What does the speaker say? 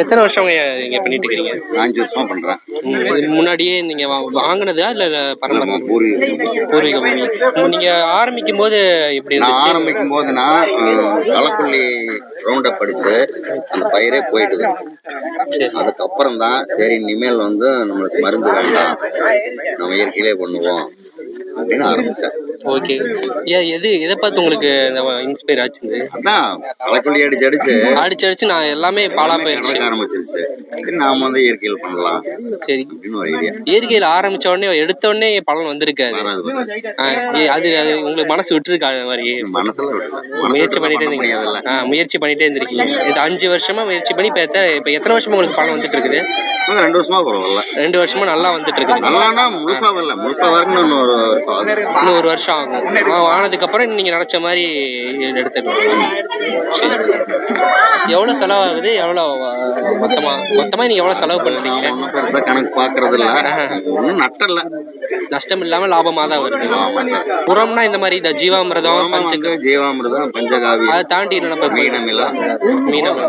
எத்தனை வருஷம் நீங்க பண்ணிட்டு இருக்கீங்க? அஞ்சு வருஷமா பண்றேன். முன்னாடியே நீங்க வாங்குனதா இல்ல பரம்பரை பூர்வீகம் நீங்க ஆரம்பிக்கும் போது எப்படி நான் ஆரம்பிக்கும் போது நான் களப்பள்ளி ரவுண்ட் அப் அடிச்சு அந்த பயிரே போயிட்டுது சரி. அதுக்கப்புறம் தான் சரி இனிமேல் வந்து நம்மளுக்கு மருந்து வேண்டாம். நம்ம இயற்கையிலே பண்ணுவோம் அப்படின்னு ஆரம்பிச்சேன். ஓகே ஏன் எது எதை பார்த்து உங்களுக்கு இன்ஸ்பயர் ஆச்சு அதான் களப்பள்ளி அடிச்சு அடிச்சு அடிச்சு அடிச்சு நான் எல்லாமே பாலா போயிருச்சு ஆரம்பிச்சிருச்சு. சரி நாம வந்து இயற்கையில் பண்ணலாம் சரி. இயற்கையில ஆரம்பிச்ச உடனே எடுத்த உடனே பலன் வந்திருக்காது. அது அது உங்களுக்கு மனசு விட்டுருக்கா அது மாதிரி? மனசுல முயற்சி பண்ணிட்டே பண்ண இருந்தீங்க ஆ, முயற்சி பண்ணிட்டே இருந்திருக்கீங்க. இது அஞ்சு வருஷமா முயற்சி பண்ணி இப்ப இப்ப எத்தனை வருஷமா உங்களுக்கு பலன் வந்துட்டு இருக்குது? ரெண்டு வருஷமா பரவாயில்ல. ரெண்டு வருஷமா நல்லா வந்துட்டு இருக்குது. நல்லானா முழுசா வரல. முழுசா வரணும் ஒரு வருஷம். இன்னும் ஒரு வருஷம் ஆகும் ஆ, ஆனதுக்கு அப்புறம் நீங்க நினைச்ச மாதிரி எடுத்துக்கலாம். சரி. எவ்வளவு செலவாகுது? எவ்வளவு மொத்தமா மொத்தமா நீங்க எவ்வளவு செலவு பண்றீங்க ஒன்றும் பெருசா கணக்கு பாக்குறது இல்ல ஒன்றும் நட்டல நஷ்டம் இல்லாம லாபமா தான் வருது. உரம்னா இந்த மாதிரி இந்த ஜீவாமிர்தம் பஞ்ச ஜீவாமிர்தம் பஞ்சகாவி அதை தாண்டி என்ன மீனமிலா. மீனம்